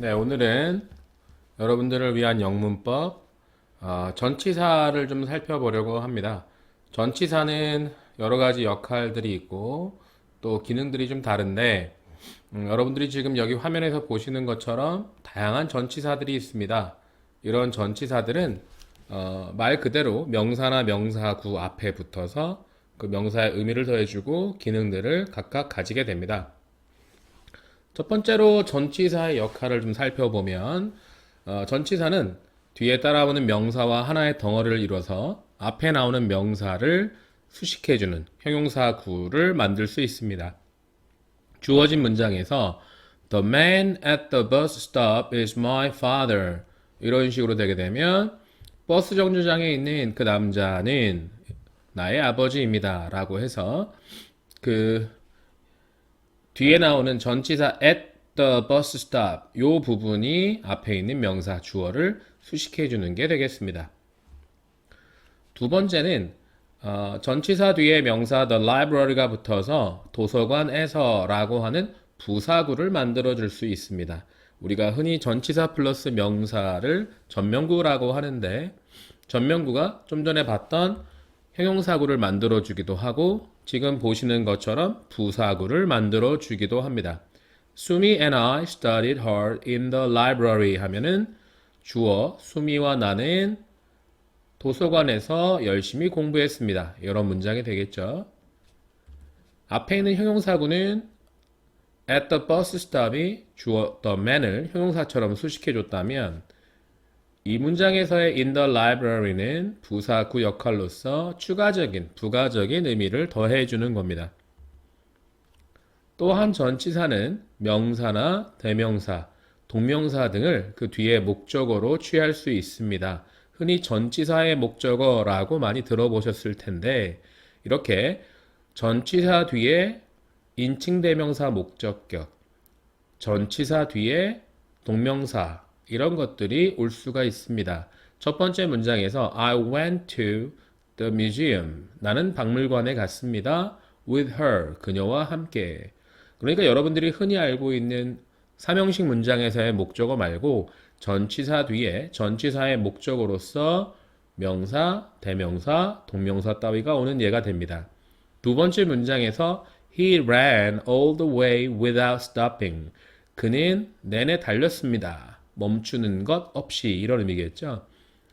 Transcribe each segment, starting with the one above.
네, 오늘은 여러분들을 위한 영문법 어, 전치사를 좀 살펴보려고 합니다. 전치사는 여러 가지 역할들이 있고 또 기능들이 좀 다른데 음, 여러분들이 지금 여기 화면에서 보시는 것처럼 다양한 전치사들이 있습니다. 이런 전치사들은 어, 말 그대로 명사나 명사구 앞에 붙어서 그 명사의 의미를 더해주고 기능들을 각각 가지게 됩니다. 첫 번째로 전치사의 역할을 좀 살펴보면 어, 전치사는 뒤에 따라오는 명사와 하나의 덩어리를 이뤄서 앞에 나오는 명사를 수식해주는 형용사구를 만들 수 있습니다. 주어진 문장에서 The man at the bus stop is my father 이런 식으로 되게 되면 버스 정류장에 있는 그 남자는 나의 아버지입니다 라고 해서 그 뒤에 나오는 전치사 at the bus stop 요 부분이 앞에 있는 명사 주어를 수식해 주는 게 되겠습니다. 두 번째는 어, 전치사 뒤에 명사 the library가 붙어서 도서관에서라고 하는 부사구를 만들어 줄 수 있습니다. 우리가 흔히 전치사 플러스 명사를 전명구라고 하는데 전명구가 좀 전에 봤던 형용사구를 만들어 주기도 하고 지금 보시는 것처럼 부사구를 만들어 주기도 합니다. 수미 and I studied hard in the library 하면은 주어 수미와 나는 도서관에서 열심히 공부했습니다. 이런 문장이 되겠죠. 앞에 있는 형용사구는 at the bus stop이 주어 the man을 형용사처럼 수식해 줬다면 이 문장에서의 in the library는 부사구 역할로서 추가적인 부가적인 의미를 더해 주는 겁니다. 또한 전치사는 명사나 대명사, 동명사 등을 그 뒤에 목적어로 취할 수 있습니다. 흔히 전치사의 목적어라고 많이 들어보셨을 텐데 이렇게 전치사 뒤에 인칭 대명사 목적격, 전치사 뒤에 동명사 이런 것들이 올 수가 있습니다. 첫 번째 문장에서 I went to the museum. 나는 박물관에 갔습니다. with her. 그녀와 함께. 그러니까 여러분들이 흔히 알고 있는 삼형식 문장에서의 목적어 말고 전치사 뒤에 전치사의 목적어로서 명사, 대명사, 동명사 따위가 오는 예가 됩니다. 두 번째 문장에서 He ran all the way without stopping. 그는 내내 달렸습니다. 멈추는 것 없이 이런 의미겠죠.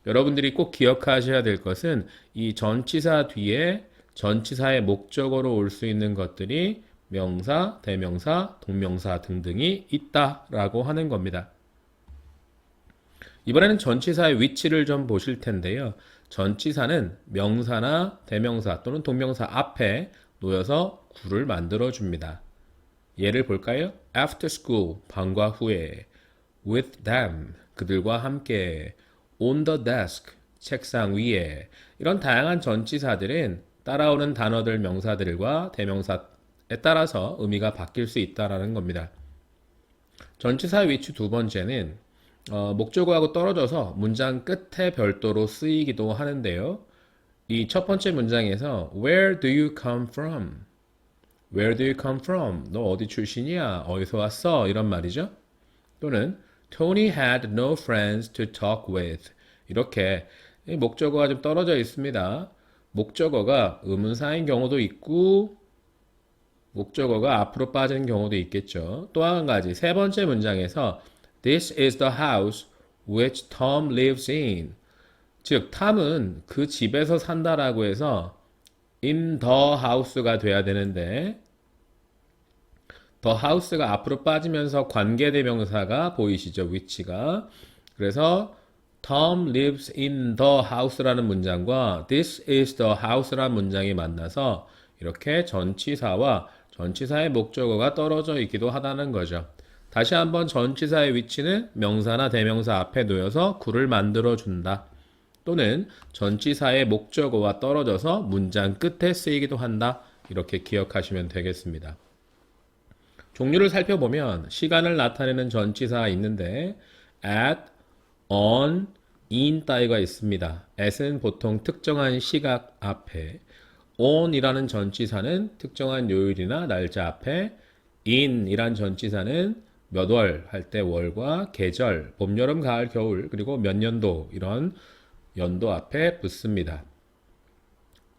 여러분들이 꼭 기억하셔야 될 것은 이 전치사 뒤에 전치사의 목적어로 올 수 있는 것들이 명사, 대명사, 동명사 등등이 있다라고 하는 겁니다. 이번에는 전치사의 위치를 좀 보실 텐데요. 전치사는 명사나 대명사 또는 동명사 앞에 놓여서 구를 만들어 줍니다. 예를 볼까요? After school, 방과 후에. With them, 그들과 함께. On the desk, 책상 위에. 이런 다양한 전치사들은 따라오는 단어들, 명사들과 대명사에 따라서 의미가 바뀔 수 있다라는 겁니다. 전치사의 위치 두 번째는 어, 목적어하고 떨어져서 문장 끝에 별도로 쓰이기도 하는데요. 이 첫 번째 문장에서 Where do you come from? Where do you come from? 너 어디 출신이야? 어디서 왔어? 이런 말이죠. 또는 Tony had no friends to talk with. 이렇게 이 목적어가 좀 떨어져 있습니다. 목적어가 의문사인 경우도 있고 목적어가 앞으로 빠진 경우도 있겠죠. 또 한 가지 세 번째 문장에서 This is the house which Tom lives in. 즉, 탐은 그 집에서 산다라고 해서 in the house가 돼야 되는데 the house가 앞으로 빠지면서 관계 대명사가 보이시죠? 위치가. 그래서 Tom lives in the house라는 문장과 this is the house라는 문장이 만나서 이렇게 전치사와 전치사의 목적어가 떨어져 있기도 하다는 거죠. 다시 한번 전치사의 위치는 명사나 대명사 앞에 놓여서 구를 만들어 준다. 또는 전치사의 목적어와 떨어져서 문장 끝에 쓰이기도 한다. 이렇게 기억하시면 되겠습니다. 종류를 살펴보면 시간을 나타내는 전치사가 있는데 at, on, in 따위가 있습니다. at은 보통 특정한 시각 앞에, on이라는 전치사는 특정한 요일이나 날짜 앞에, in이란 전치사는 몇 월 할 때 월과 계절, 봄, 여름, 가을, 겨울, 그리고 몇 년도 이런 연도 앞에 붙습니다.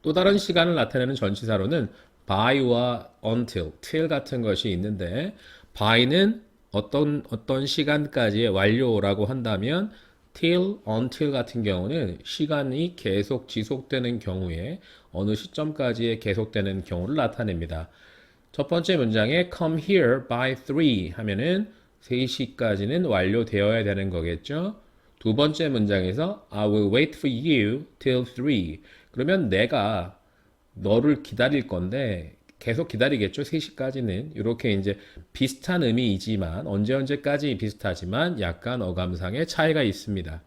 또 다른 시간을 나타내는 전치사로는 by와 until, till 같은 것이 있는데 by는 어떤 어떤 시간까지의 완료라고 한다면 till, until 같은 경우는 시간이 계속 지속되는 경우에 어느 시점까지의 계속되는 경우를 나타냅니다. 첫 번째 문장에 come here by 3 하면은 3시까지는 완료되어야 되는 거겠죠. 두 번째 문장에서 I will wait for you till 3 그러면 내가 너를 기다릴 건데 계속 기다리겠죠. 3시까지는. 이렇게 이제 비슷한 의미이지만 언제 언제까지 비슷하지만 약간 어감상의 차이가 있습니다.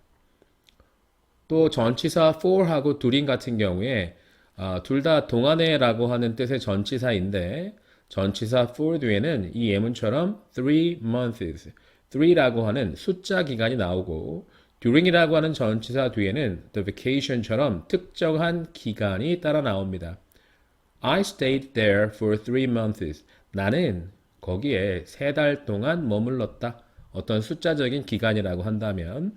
또 전치사 for하고 during 같은 경우에 아, 둘 다 동안에라고 하는 뜻의 전치사인데 전치사 for 뒤에는 이 예문처럼 three months, three라고 하는 숫자 기간이 나오고 during이라고 하는 전치사 뒤에는 the vacation처럼 특정한 기간이 따라 나옵니다. I stayed there for three months. 나는 거기에 세 달 동안 머물렀다. 어떤 숫자적인 기간이라고 한다면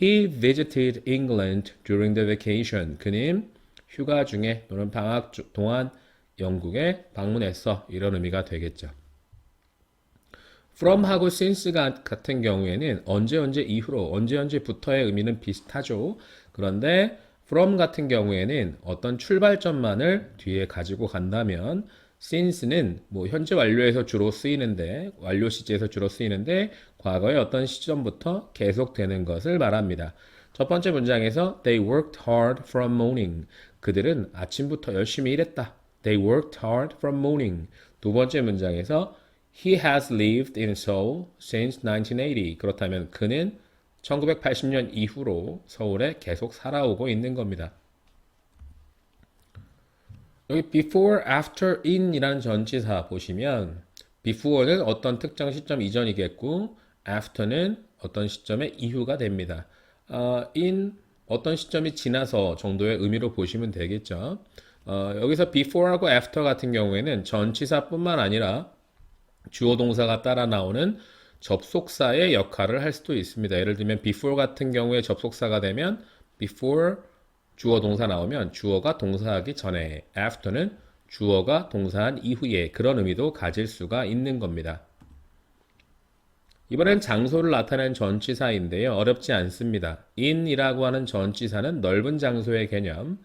He visited England during the vacation. 그는 휴가 중에 또는 방학 주- 동안 영국에 방문했어. 이런 의미가 되겠죠. From하고 since가 같은 경우에는 언제 언제 이후로 언제 언제부터의 의미는 비슷하죠. 그런데 from 같은 경우에는 어떤 출발점만을 뒤에 가지고 간다면 since는 뭐 현재 완료에서 주로 쓰이는데 완료 시제에서 주로 쓰이는데 과거의 어떤 시점부터 계속되는 것을 말합니다. 첫 번째 문장에서 they worked hard from morning. 그들은 아침부터 열심히 일했다. They worked hard from morning. 두 번째 문장에서 He has lived in Seoul since 1980. 그렇다면 그는 1980년 이후로 서울에 계속 살아오고 있는 겁니다. 여기 before, after, in이라는 전치사 보시면 before는 어떤 특정 시점 이전이겠고 after는 어떤 시점의 이후가 됩니다. 어, in 어떤 시점이 지나서 정도의 의미로 보시면 되겠죠. 어, 여기서 before하고 after 같은 경우에는 전치사뿐만 아니라 주어 동사가 따라 나오는 접속사의 역할을 할 수도 있습니다. 예를 들면 before 같은 경우에 접속사가 되면 before 주어 동사 나오면 주어가 동사하기 전에 after는 주어가 동사한 이후에 그런 의미도 가질 수가 있는 겁니다. 이번엔 장소를 나타낸 전치사인데요. 어렵지 않습니다. in이라고 하는 전치사는 넓은 장소의 개념,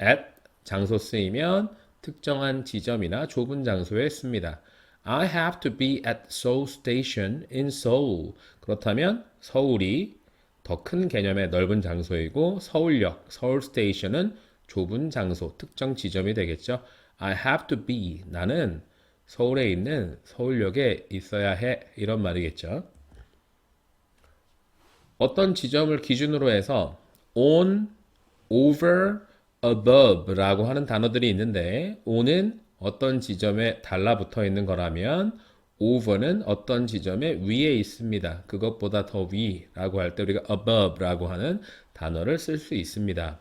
at 장소 쓰이면 특정한 지점이나 좁은 장소에 씁니다. I have to be at Seoul Station in Seoul. 그렇다면 서울이 더 큰 개념의 넓은 장소이고 서울역, 서울 스테이션은 좁은 장소, 특정 지점이 되겠죠. I have to be. 나는 서울에 있는 서울역에 있어야 해. 이런 말이겠죠. 어떤 지점을 기준으로 해서 on, over, above 라고 하는 단어들이 있는데 on은 어떤 지점에 달라붙어 있는 거라면 over는 어떤 지점에 위에 있습니다. 그것보다 더 위라고 할 때 우리가 above라고 하는 단어를 쓸 수 있습니다.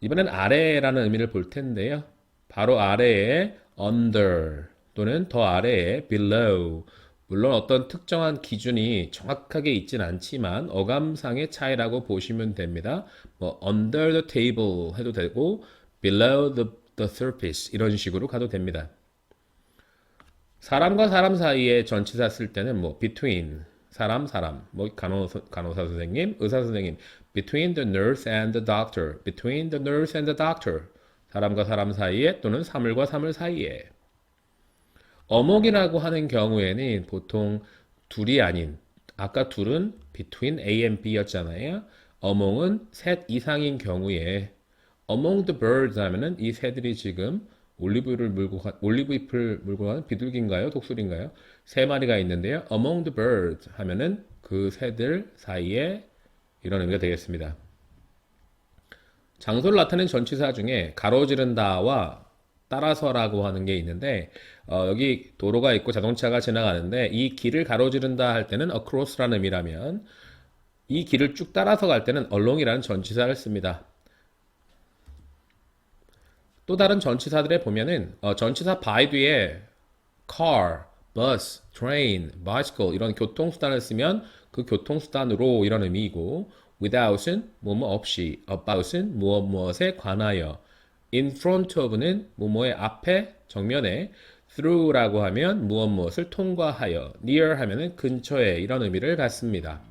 이번엔 아래라는 의미를 볼 텐데요. 바로 아래에 under 또는 더 아래에 below. 물론 어떤 특정한 기준이 정확하게 있진 않지만 어감상의 차이라고 보시면 됩니다. 뭐 under the table 해도 되고 below the, the surface 이런 식으로 가도 됩니다. 사람과 사람 사이에 전치사 쓸 때는 뭐 between 사람 사람 뭐 간호사, 간호사 선생님 의사 선생님 between the nurse and the doctor between the nurse and the doctor 사람과 사람 사이에 또는 사물과 사물 사이에 어목이라고 하는 경우에는 보통 둘이 아닌 아까 둘은 between A and B였잖아요. 어몽은 셋 이상인 경우에 among the birds 하면은 이 새들이 지금 올리브를 물고 가, 올리브 잎을 물고 가는 비둘기인가요? 독수리인가요? 세 마리가 있는데요. among the birds 하면은 그 새들 사이에 이런 의미가 되겠습니다. 장소를 나타낸 전치사 중에 가로지른다와 따라서라고 하는 게 있는데 어, 여기 도로가 있고 자동차가 지나가는데 이 길을 가로지른다 할 때는 across라는 의미라면 이 길을 쭉 따라서 갈 때는 along이라는 전치사를 씁니다. 또 다른 전치사들에 보면은 어, 전치사 by 뒤에 car, bus, train, bicycle 이런 교통수단을 쓰면 그 교통수단으로 이런 의미이고 without은 뭐뭐 없이, about은 무엇 무엇에 관하여 in front of는 뭐뭐의 앞에, 정면에 through라고 하면 무엇 무엇을 통과하여 near 하면은 근처에 이런 의미를 갖습니다.